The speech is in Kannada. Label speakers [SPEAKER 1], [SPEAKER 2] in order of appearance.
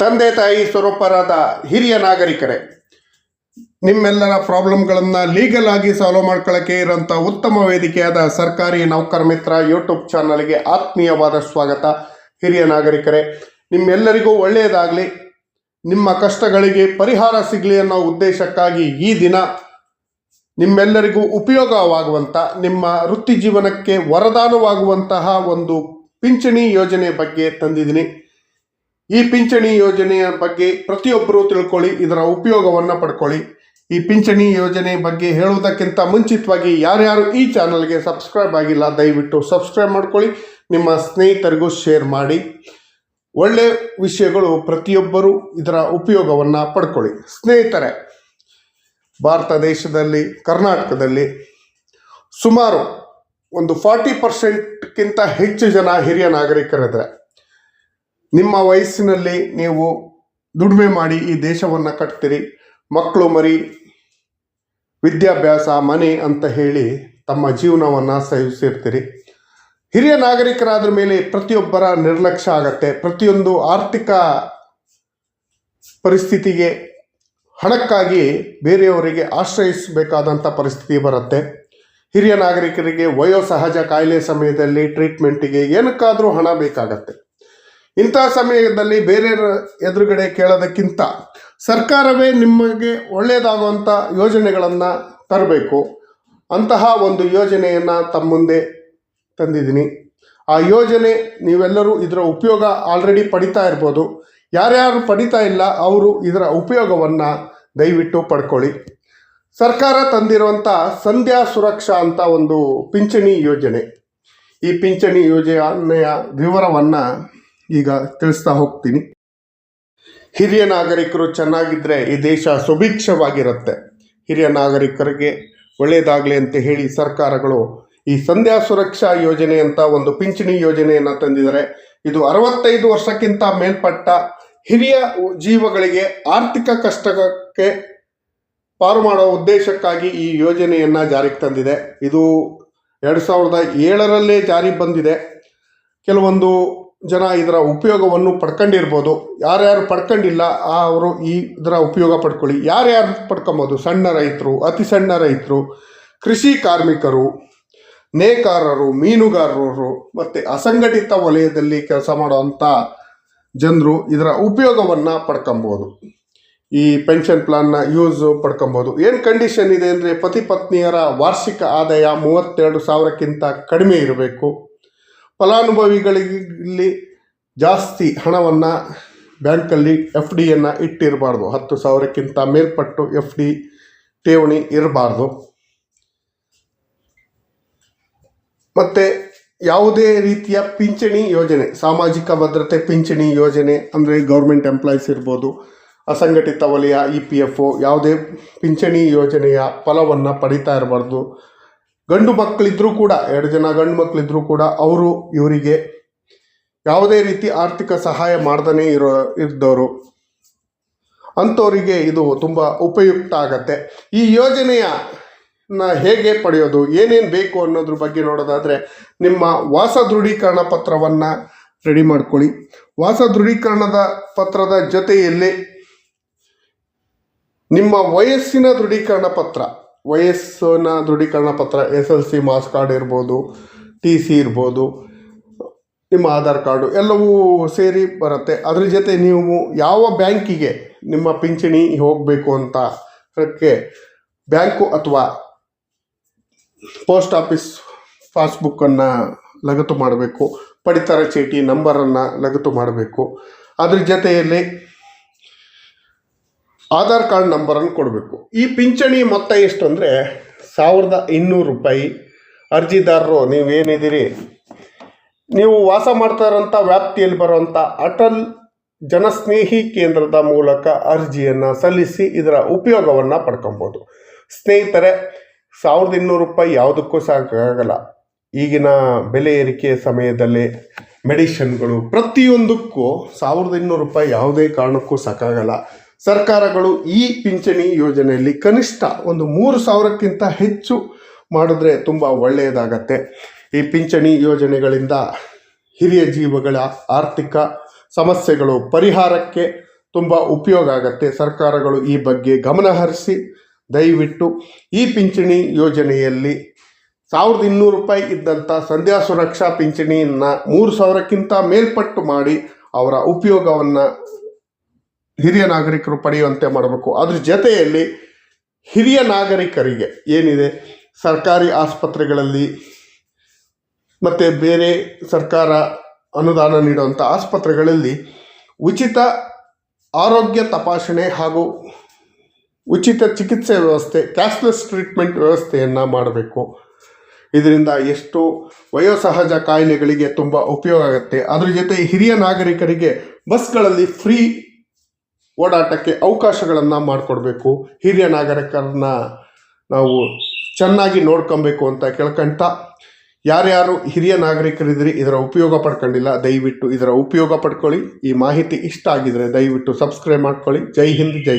[SPEAKER 1] ತಂದೆ ತಾಯಿ ಸ್ವರೂಪರಾದ ಹಿರಿಯ ನಾಗರಿಕರೇ, ನಿಮ್ಮೆಲ್ಲರ ಪ್ರಾಬ್ಲಮ್ಗಳನ್ನು ಲೀಗಲ್ ಆಗಿ ಸಾಲ್ವ್ ಮಾಡ್ಕೊಳ್ಳೋಕ್ಕೆ ಇರೋಂಥ ಉತ್ತಮ ವೇದಿಕೆಯಾದ ಸರ್ಕಾರಿ ನೌಕರ ಮಿತ್ರ ಯೂಟ್ಯೂಬ್ ಚಾನಲ್ಗೆ ಆತ್ಮೀಯವಾದ ಸ್ವಾಗತ. ಹಿರಿಯ ನಾಗರಿಕರೇ, ನಿಮ್ಮೆಲ್ಲರಿಗೂ ಒಳ್ಳೆಯದಾಗಲಿ. ನಿಮ್ಮ ಕಷ್ಟಗಳಿಗೆ ಪರಿಹಾರ ಸಿಗಲಿ ಅನ್ನೋ ಉದ್ದೇಶಕ್ಕಾಗಿ ಈ ದಿನ ನಿಮ್ಮೆಲ್ಲರಿಗೂ ಉಪಯೋಗವಾಗುವಂಥ ನಿಮ್ಮ ವೃತ್ತಿ ಜೀವನಕ್ಕೆ ವರದಾನವಾಗುವಂತಹ ಒಂದು ಪಿಂಚಣಿ ಯೋಜನೆ ಬಗ್ಗೆ ತಂದಿದ್ದೀನಿ. ಈ ಪಿಂಚಣಿ ಯೋಜನೆಯ ಬಗ್ಗೆ ಪ್ರತಿಯೊಬ್ಬರೂ ತಿಳ್ಕೊಳ್ಳಿ, ಇದರ ಉಪಯೋಗವನ್ನು ಪಡ್ಕೊಳ್ಳಿ. ಈ ಪಿಂಚಣಿ ಯೋಜನೆ ಬಗ್ಗೆ ಹೇಳುವುದಕ್ಕಿಂತ ಮುಂಚಿತವಾಗಿ ಯಾರ್ಯಾರು ಈ ಚಾನಲ್ಗೆ ಸಬ್ಸ್ಕ್ರೈಬ್ ಆಗಿಲ್ಲ, ದಯವಿಟ್ಟು ಸಬ್ಸ್ಕ್ರೈಬ್ ಮಾಡ್ಕೊಳ್ಳಿ. ನಿಮ್ಮ ಸ್ನೇಹಿತರಿಗೂ ಶೇರ್ ಮಾಡಿ. ಒಳ್ಳೆ ವಿಷಯಗಳು ಪ್ರತಿಯೊಬ್ಬರೂ ಇದರ ಉಪಯೋಗವನ್ನು ಪಡ್ಕೊಳ್ಳಿ. ಸ್ನೇಹಿತರೆ, ಭಾರತ ದೇಶದಲ್ಲಿ, ಕರ್ನಾಟಕದಲ್ಲಿ ಸುಮಾರು ಒಂದು ಫಾರ್ಟಿ ಪರ್ಸೆಂಟ್ಗಿಂತ ಹೆಚ್ಚು ಜನ ಹಿರಿಯ ನಾಗರಿಕರಿದ್ದಾರೆ. ನಿಮ್ಮ ವಯಸ್ಸಿನಲ್ಲಿ ನೀವು ದುಡಿಮೆ ಮಾಡಿ ಈ ದೇಶವನ್ನು ಕಟ್ತೀರಿ. ಮಕ್ಕಳು ಮರಿ, ವಿದ್ಯಾಭ್ಯಾಸ, ಮನೆ ಅಂತ ಹೇಳಿ ತಮ್ಮ ಜೀವನವನ್ನು ಸಹಿಸಿರ್ತೀರಿ. ಹಿರಿಯ ನಾಗರಿಕರಾದ ಮೇಲೆ ಪ್ರತಿಯೊಬ್ಬರ ನಿರ್ಲಕ್ಷ್ಯ ಆಗತ್ತೆ. ಪ್ರತಿಯೊಂದು ಆರ್ಥಿಕ ಪರಿಸ್ಥಿತಿಗೆ ಹಣಕ್ಕಾಗಿ ಬೇರೆಯವರಿಗೆ ಆಶ್ರಯಿಸಬೇಕಾದಂಥ ಪರಿಸ್ಥಿತಿ ಬರುತ್ತೆ. ಹಿರಿಯ ನಾಗರಿಕರಿಗೆ ವಯೋಸಹಜ ಕಾಯಿಲೆ ಸಮಯದಲ್ಲಿ ಟ್ರೀಟ್ಮೆಂಟಿಗೆ ಏನಕ್ಕಾದರೂ ಹಣ ಬೇಕಾಗತ್ತೆ. ಇಂಥ ಸಮಯದಲ್ಲಿ ಬೇರೆಯವರ ಎದುರುಗಡೆ ಕೇಳೋದಕ್ಕಿಂತ ಸರ್ಕಾರವೇ ನಿಮಗೆ ಒಳ್ಳೆಯದಾಗುವಂಥ ಯೋಜನೆಗಳನ್ನು ತರಬೇಕು. ಅಂತಹ ಒಂದು ಯೋಜನೆಯನ್ನು ತಮ್ಮ ಮುಂದೆ ತಂದಿದ್ದೀನಿ. ಆ ಯೋಜನೆ ನೀವೆಲ್ಲರೂ ಇದರ ಉಪಯೋಗ ಆಲ್ರೆಡಿ ಪಡಿತಾ ಇರ್ಬೋದು. ಯಾರ್ಯಾರು ಪಡಿತಾ ಇಲ್ಲ ಅವರು ಇದರ ಉಪಯೋಗವನ್ನು ದಯವಿಟ್ಟು ಪಡ್ಕೊಳ್ಳಿ. ಸರ್ಕಾರ ತಂದಿರುವಂಥ ಸಂಧ್ಯಾ ಸುರಕ್ಷಾ ಅಂತ ಒಂದು ಪಿಂಚಣಿ ಯೋಜನೆ. ಈ ಪಿಂಚಣಿ ಯೋಜನೆಯ ವಿವರವನ್ನು ಈಗ ತಿಳಿಸ್ತಾ ಹೋಗ್ತೀನಿ. ಹಿರಿಯ ನಾಗರಿಕರು ಚೆನ್ನಾಗಿದ್ದರೆ ಈ ದೇಶ ಸುಭಿಕ್ಷವಾಗಿರುತ್ತೆ. ಹಿರಿಯ ನಾಗರಿಕರಿಗೆ ಒಳ್ಳೆಯದಾಗಲಿ ಅಂತ ಹೇಳಿ ಸರ್ಕಾರಗಳು ಈ ಸಂಧ್ಯಾ ಸುರಕ್ಷಾ ಯೋಜನೆ ಅಂತ ಒಂದು ಪಿಂಚಣಿ ಯೋಜನೆಯನ್ನು ತಂದಿದ್ದಾರೆ. ಇದು ಅರವತ್ತೈದು ವರ್ಷಕ್ಕಿಂತ ಮೇಲ್ಪಟ್ಟ ಹಿರಿಯ ಜೀವಗಳಿಗೆ ಆರ್ಥಿಕ ಕಷ್ಟಕ್ಕೆ ಪಾರು ಮಾಡೋ ಉದ್ದೇಶಕ್ಕಾಗಿ ಈ ಯೋಜನೆಯನ್ನು ಜಾರಿಗೆ ತಂದಿದೆ. ಇದು ಎರಡು ಸಾವಿರದ ಏಳರಲ್ಲೇ ಜಾರಿಗೆ ಬಂದಿದೆ. ಕೆಲವೊಂದು ಜನ ಇದರ ಉಪಯೋಗವನ್ನು ಪಡ್ಕೊಂಡಿರ್ಬೋದು. ಯಾರ್ಯಾರು ಪಡ್ಕೊಂಡಿಲ್ಲ, ಆ ಅವರು ಈ ಇದರ ಉಪಯೋಗ ಪಡ್ಕೊಳ್ಳಿ. ಯಾರ್ಯಾರು ಪಡ್ಕೊಬೋದು? ಸಣ್ಣ ರೈತರು, ಅತಿ ಸಣ್ಣ ರೈತರು, ಕೃಷಿ ಕಾರ್ಮಿಕರು, ನೇಕಾರರು, ಮೀನುಗಾರರು, ಮತ್ತು ಅಸಂಘಟಿತ ವಲಯದಲ್ಲಿ ಕೆಲಸ ಮಾಡುವಂಥ ಜನರು ಇದರ ಉಪಯೋಗವನ್ನು ಪಡ್ಕೊಬೋದು. ಈ ಪೆನ್ಷನ್ ಪ್ಲಾನ್ನ ಯೂಸ್ ಪಡ್ಕೊಬೋದು. ಏನು ಕಂಡೀಷನ್ ಇದೆ ಅಂದರೆ ಪತಿ ಪತ್ನಿಯರ ವಾರ್ಷಿಕ ಆದಾಯ ಮೂವತ್ತೆರಡು ಸಾವಿರಕ್ಕಿಂತ ಕಡಿಮೆ ಇರಬೇಕು. ಫಲಾನುಭವಿಗಳಿಗೆ ಜಾಸ್ತಿ ಹಣವನ್ನು ಬ್ಯಾಂಕಲ್ಲಿ ಎಫ್ ಡಿಯನ್ನು ಇಟ್ಟಿರಬಾರ್ದು. ಹತ್ತು ಸಾವಿರಕ್ಕಿಂತ ಮೇಲ್ಪಟ್ಟು ಎಫ್ ಡಿ ಠೇವಣಿ ಇರಬಾರ್ದು. ಮತ್ತು ಯಾವುದೇ ರೀತಿಯ ಪಿಂಚಣಿ ಯೋಜನೆ, ಸಾಮಾಜಿಕ ಭದ್ರತೆ ಪಿಂಚಣಿ ಯೋಜನೆ ಅಂದರೆ ಗೌರ್ಮೆಂಟ್ ಎಂಪ್ಲಾಯೀಸ್ ಇರ್ಬೋದು, ಅಸಂಘಟಿತ ವಲಯ, ಇ ಪಿ ಎಫ್ ಒ, ಯಾವುದೇ ಪಿಂಚಣಿ ಯೋಜನೆಯ ಫಲವನ್ನು ಪಡಿತಾ ಇರಬಾರ್ದು. ಗಂಡು ಮಕ್ಕಳಿದ್ರೂ ಕೂಡ, ಎರಡು ಜನ ಗಂಡು ಮಕ್ಕಳಿದ್ರೂ ಕೂಡ ಅವರು ಇವರಿಗೆ ಯಾವುದೇ ರೀತಿ ಆರ್ಥಿಕ ಸಹಾಯ ಮಾಡ್ದೇ ಇರೋ, ಇದ್ದವರು. ಅಂಥವರಿಗೆ ಇದು ತುಂಬ ಉಪಯುಕ್ತ ಆಗತ್ತೆ. ಈ ಯೋಜನೆಯ ಹೇಗೆ ಪಡೆಯೋದು, ಏನೇನು ಬೇಕು ಅನ್ನೋದ್ರ ಬಗ್ಗೆ ನೋಡೋದಾದರೆ, ನಿಮ್ಮ ವಾಸ ದೃಢೀಕರಣ ಪತ್ರವನ್ನು ರೆಡಿ ಮಾಡ್ಕೊಳ್ಳಿ. ವಾಸ ದೃಢೀಕರಣದ ಪತ್ರದ ಜೊತೆಯಲ್ಲಿ ನಿಮ್ಮ ವಯಸ್ಸಿನ ದೃಢೀಕರಣ ಪತ್ರ ವಯಸ್ಸಿನ ದೃಢೀಕರಣ ಪತ್ರ, S L C marks card ಇರ್ಬೋದು, ಟಿ ಸಿ ಇರ್ಬೋದು, ನಿಮ್ಮ ಆಧಾರ್ ಕಾರ್ಡು ಎಲ್ಲವೂ ಸೇರಿ ಬರುತ್ತೆ. ಅದ್ರ ಜೊತೆ ನೀವು ಯಾವ ಬ್ಯಾಂಕಿಗೆ ನಿಮ್ಮ ಪಿಂಚಣಿ ಹೋಗಬೇಕು ಅಂತ ಅದಕ್ಕೆ ಬ್ಯಾಂಕು ಅಥವಾ ಪೋಸ್ಟ್ ಆಫೀಸ್ ಪಾಸ್ಬುಕ್ಕನ್ನು ಲಗತ್ತು ಮಾಡಬೇಕು, ಪಡಿತರ ಚೀಟಿ ನಂಬರನ್ನು ಲಗತ್ತು ಮಾಡಬೇಕು. ಅದ್ರ ಜೊತೆಯಲ್ಲಿ ಆಧಾರ್ ಕಾರ್ಡ್ ನಂಬರನ್ನು ಕೊಡಬೇಕು. ಈ ಪಿಂಚಣಿ ಮೊತ್ತ ಎಷ್ಟು ಅಂದರೆ ಸಾವಿರದ ಇನ್ನೂರು ರೂಪಾಯಿ ಅರ್ಜಿದಾರರು, ನೀವೇನಿದ್ದೀರಿ? ನೀವು ವಾಸ ಮಾಡ್ತಾ ಇರೋಂಥ ವ್ಯಾಪ್ತಿಯಲ್ಲಿ ಬರುವಂಥ ಅಟಲ್ ಜನಸ್ನೇಹಿ ಕೇಂದ್ರದ ಮೂಲಕ ಅರ್ಜಿಯನ್ನು ಸಲ್ಲಿಸಿ ಇದರ ಉಪಯೋಗವನ್ನು ಪಡ್ಕೊಬೋದು. ಸ್ನೇಹಿತರೆ, ಸಾವಿರದ ಇನ್ನೂರು ರೂಪಾಯಿ ಯಾವುದಕ್ಕೂ ಸಾಕಾಗಲ್ಲ. ಈಗಿನ ಬೆಲೆ ಏರಿಕೆ ಸಮಯದಲ್ಲಿ ಮೆಡಿಷನ್ಗಳು ಪ್ರತಿಯೊಂದಕ್ಕೂ ಸಾವಿರದ ಇನ್ನೂರು ರೂಪಾಯಿ ಯಾವುದೇ ಕಾರಣಕ್ಕೂ ಸಾಕಾಗಲ್ಲ. ಸರ್ಕಾರಗಳು ಈ ಪಿಂಚಣಿ ಯೋಜನೆಯಲ್ಲಿ ಕನಿಷ್ಠ ಒಂದು ಮೂರು ಸಾವಿರಕ್ಕಿಂತ ಹೆಚ್ಚು ಮಾಡಿದ್ರೆ ತುಂಬ ಒಳ್ಳೆಯದಾಗತ್ತೆ. ಈ ಪಿಂಚಣಿ ಯೋಜನೆಗಳಿಂದ ಹಿರಿಯ ಜೀವಗಳ ಆರ್ಥಿಕ ಸಮಸ್ಯೆಗಳು ಪರಿಹಾರಕ್ಕೆ ತುಂಬ ಉಪಯೋಗ ಆಗತ್ತೆ. ಸರ್ಕಾರಗಳು ಈ ಬಗ್ಗೆ ಗಮನ ಹರಿಸಿ ದಯವಿಟ್ಟು ಈ ಪಿಂಚಣಿ ಯೋಜನೆಯಲ್ಲಿ ಸಾವಿರದ ಇನ್ನೂರು ರೂಪಾಯಿ ಇದ್ದಂಥ ಸಂಧ್ಯಾ ಸುರಕ್ಷಾ ಪಿಂಚಣಿಯನ್ನು ಮೂರು ಸಾವಿರಕ್ಕಿಂತ ಮೇಲ್ಪಟ್ಟು ಮಾಡಿ ಅವರ ಉಪಯೋಗವನ್ನು ಹಿರಿಯ ನಾಗರಿಕರು ಪಡೆಯುವಂತೆ ಮಾಡಬೇಕು. ಅದ್ರ ಜೊತೆಯಲ್ಲಿ ಹಿರಿಯ ನಾಗರಿಕರಿಗೆ ಏನಿದೆ? ಸರ್ಕಾರಿ ಆಸ್ಪತ್ರೆಗಳಲ್ಲಿ ಮತ್ತು ಬೇರೆ ಸರ್ಕಾರ ಅನುದಾನ ನೀಡುವಂಥ ಆಸ್ಪತ್ರೆಗಳಲ್ಲಿ ಉಚಿತ ಆರೋಗ್ಯ ತಪಾಸಣೆ ಹಾಗೂ ಉಚಿತ ಚಿಕಿತ್ಸೆ ವ್ಯವಸ್ಥೆ, ಕ್ಯಾಶ್ಲೆಸ್ ಟ್ರೀಟ್ಮೆಂಟ್ ವ್ಯವಸ್ಥೆಯನ್ನು ಮಾಡಬೇಕು. ಇದರಿಂದ ಎಷ್ಟು ವಯೋಸಹಜ ಕಾಯಿಲೆಗಳಿಗೆ ತುಂಬ ಉಪಯೋಗ ಆಗುತ್ತೆ. ಅದ್ರ ಜೊತೆ ಹಿರಿಯ ನಾಗರಿಕರಿಗೆ ಬಸ್ಗಳಲ್ಲಿ ಫ್ರೀ ಓಡಾಟಕ್ಕೆ ಅವಕಾಶಗಳನ್ನು ಮಾಡಿಕೊಡ್ಬೇಕು ಹಿರಿಯ ನಾಗರಿಕರನ್ನ ನಾವು ಚೆನ್ನಾಗಿ ನೋಡ್ಕೊಬೇಕು ಅಂತ ಕೇಳ್ಕೊಂತ ಯಾರ್ಯಾರು ಹಿರಿಯ ನಾಗರಿಕರಿದ್ರಿ, ಇದರ ಉಪಯೋಗ ಪಡ್ಕೊಂಡಿಲ್ಲ, ದಯವಿಟ್ಟು ಇದರ ಉಪಯೋಗ ಪಡ್ಕೊಳ್ಳಿ ಈ ಮಾಹಿತಿ ಇಷ್ಟ ಆಗಿದ್ರೆ ದಯವಿಟ್ಟು ಸಬ್ಸ್ಕ್ರೈಬ್ ಮಾಡ್ಕೊಳ್ಳಿ ಜೈ ಹಿಂದ್, ಜೈ.